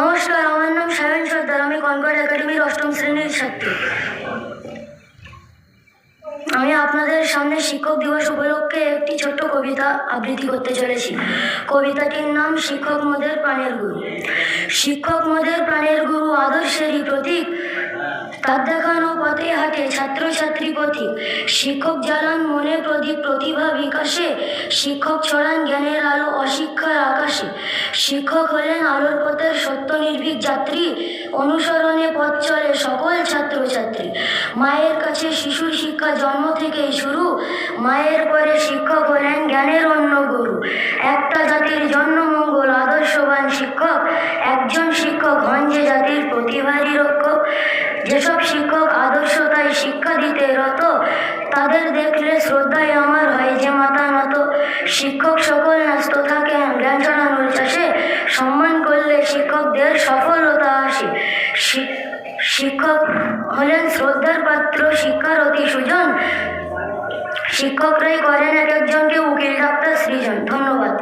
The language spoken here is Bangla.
নমস্কার, আমার নাম সায়ন সর্দার, আমি কনকর্ড একাডেমির অষ্টম শ্রেণির ছাত্রী। আমি আপনাদের সামনে শিক্ষক দিবস উপলক্ষে একটি ছোট্ট কবিতা আবৃত্তি করতে চলেছি। কবিতাটির নাম শিক্ষক মোদের প্রাণের গুরু। শিক্ষক মোদের প্রাণের গুরু তার দেখানো পথে হাঁটে ছাত্রছাত্রী পথিক শিক্ষক জ্বালান মনে প্রদীপ প্রতিভা বিকাশে। শিক্ষক ছড়ান জ্ঞানের আলো অশিক্ষার আকাশে। শিক্ষক হলেন আলোর পথের সত্য নির্ভীক যাত্রী। অনুসরণে পথ চলে সকল ছাত্রছাত্রী। মায়ের কাছে শিশুর শিক্ষা জন্ম থেকেই শুরু। মায়ের পরে শিক্ষক হলেন জ্ঞানের অন্য গুরু। একটা জাতির জন্ম মঙ্গল আদর্শবান শিক্ষক। একজন শিক্ষক হন যে তাদের দেখলে শ্রদ্ধাই আমার হয় যে মাতা। নত শিক্ষক সকল ন্যস্ত থাকেন জ্ঞান ছড়ানোর চাষে। সম্মান করলে শিক্ষকদের সফলতা আসে। শিক্ষক হলেন শ্রদ্ধার পাত্র, শিক্ষার অতি সুজন। শিক্ষকরাই করেন এক একজনকে উকিল, ডাক্তার, সৃজন। ধন্যবাদ।